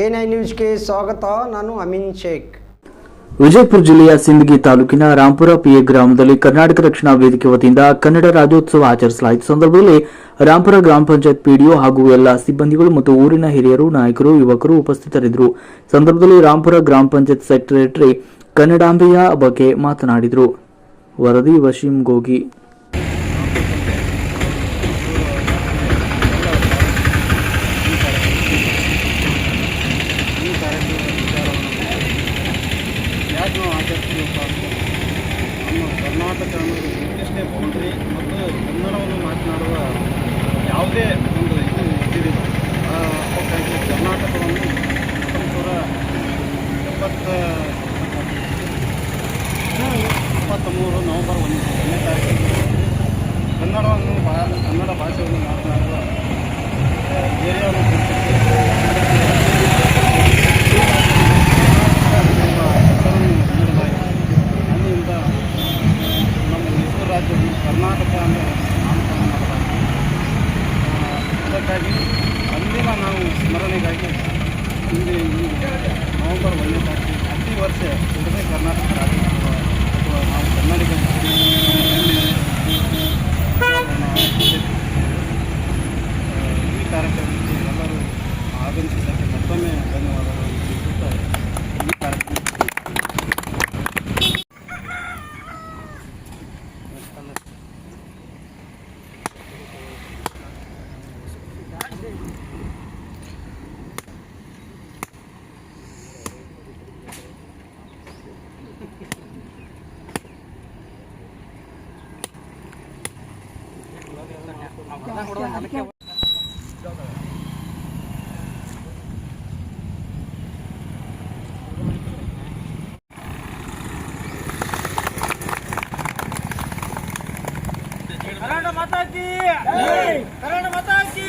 N nine ನ್ಯೂಸ್ಗೆ ಸ್ವಾಗತ, ನಾನು ಅಮೀನ್ ಶೇಖ್. ವಿಜಯಪುರ ಜಿಲ್ಲೆಯ ಸಿಂದಗಿ ತಾಲೂಕಿನ ರಾಂಪುರ ಪಿಎ ಗ್ರಾಮದಲ್ಲಿ ಕರ್ನಾಟಕ ರಕ್ಷಣಾ ವೇದಿಕೆ ವತಿಯಿಂದ ಕನ್ನಡ ರಾಜ್ಯೋತ್ಸವ ಆಚರಿಸಲಾಯಿತು. ಸಂದರ್ಭದಲ್ಲಿ ರಾಂಪುರ ಗ್ರಾಮ ಪಂಚಾಯತ್ ಪಿಡಿಒ ಹಾಗೂ ಎಲ್ಲ ಸಿಬ್ಬಂದಿಗಳು ಮತ್ತು ಊರಿನ ಹಿರಿಯರು, ನಾಯಕರು, ಯುವಕರು ಉಪಸ್ಥಿತರಿದ್ದರು. ಸಂದರ್ಭದಲ್ಲಿ ರಾಂಪುರ ಗ್ರಾಮ ಪಂಚಾಯತ್ ಸೆಕ್ರೆಟರಿ ಕನ್ನಡಾಂಬೆಯ ಬಗ್ಗೆ ಮಾತನಾಡಿದರು. ವರದಿ, ವಶೀಂ ಗೋಗಿ. ಇಪ್ಪತ್ತ್ಮೂರು ನವೆಂಬರ್ ಒಂದು ಒಂದನೇ ತಾರೀಕಿಗೆ ಕನ್ನಡವನ್ನು ಬಾ ಕನ್ನಡ ಭಾಷೆಯನ್ನು ಮಾತನಾಡುವ ಗುರುತಿಸಿ ಅಲ್ಲಿಂದ ನಮ್ಮ ಮೈಸೂರು ರಾಜ್ಯವನ್ನು ಕರ್ನಾಟಕ ಅಂತ ನಾಮಕರಣ ಮಾಡಲಾಗಿದೆ. ಅದಕ್ಕಾಗಿ ಅಂದಿನ ನಾವು ಸ್ಮರಣೆಗಾಗಿ ಹಿಂದೆ ಕನ್ನಡ ಮಾತಾಕಿ ಕನ್ನಡ ಮಾತಾಕಿ